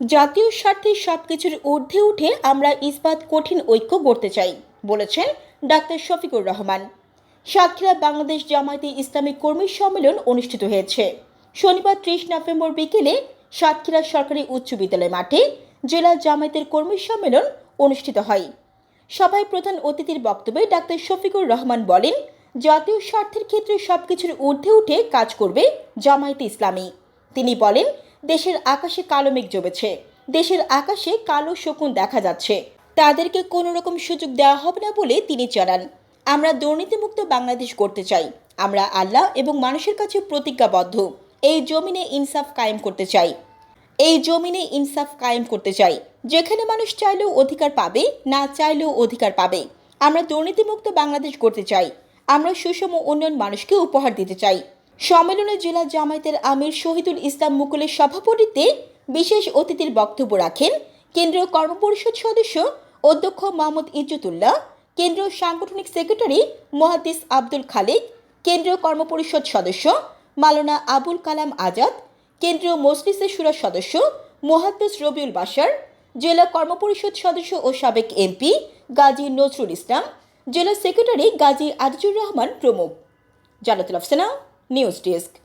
জাতীয় স্বার্থে সবকিছুর ঊর্ধ্বে উঠে আমরা ইস্পাত কঠিন ঐক্য গড়তে চাই, বলেছেন ডাক্তার শফিকুর রহমান। সাতক্ষীরা বাংলাদেশ জামায়াতে ইসলামিক কর্মী সম্মেলন অনুষ্ঠিত হয়েছে। শনিবার ত্রিশ নভেম্বর বিকেলে সাতক্ষীরা সরকারি উচ্চ বিদ্যালয় মাঠে জেলা জামায়াতের কর্মী সম্মেলন অনুষ্ঠিত হয়। সভায় প্রধান অতিথির বক্তব্যে ডাক্তার শফিকুর রহমান বলেন, জাতীয় স্বার্থের ক্ষেত্রে সবকিছুর ঊর্ধ্বে উঠে কাজ করবে জামায়াতে ইসলামী। তিনি বলেন দেশের আকাশে কালো মেঘ জমেছে। দেশের আকাশে কালো শকুন দেখা যাচ্ছে। তাদেরকে কোনো রকম সুযোগ দেওয়া হবে না বলে তিনি জানান। আমরা দুর্নীতিমুক্ত বাংলাদেশ করতে চাই। আমরা আল্লাহ এবং মানুষের কাছে প্রতিজ্ঞাবদ্ধ। এই জমিনে ইনসাফ কায়েম করতে চাই। এই জমিনে ইনসাফ কায়েম করতে চাই। যেখানে মানুষ চাইলেও অধিকার পাবে, না চাইলেও অধিকার পাবে। আমরা দুর্নীতিমুক্ত বাংলাদেশ করতে চাই। আমরা সুষম উন্নয়ন মানুষকে উপহার দিতে চাই। সম্মেলনে জেলা জামায়াতের আমির শহীদুল ইসলাম মুকুলের সভাপতিত্বে বিশেষ অতিথির বক্তব্য রাখেন কেন্দ্রীয় কর্মপরিষদ সদস্য অধ্যক্ষ মোহাম্মদ ইজ্জতুল্লাহ, কেন্দ্রীয় সাংগঠনিক সেক্রেটারি মহাদিস আব্দুল খালেক, কেন্দ্রীয় কর্মপরিষদ সদস্য মালানা আবুল কালাম আজাদ, কেন্দ্রীয় মজলিসের সুরা সদস্য মোহাদ্দেস রবিউল বাসার জেলা কর্মপরিষদ সদস্য ও সাবেক এমপি গাজী নজরুল ইসলাম, জেলা সেক্রেটারি গাজী আজিজুর রহমান প্রমুখ। Jannatul Afsana news desk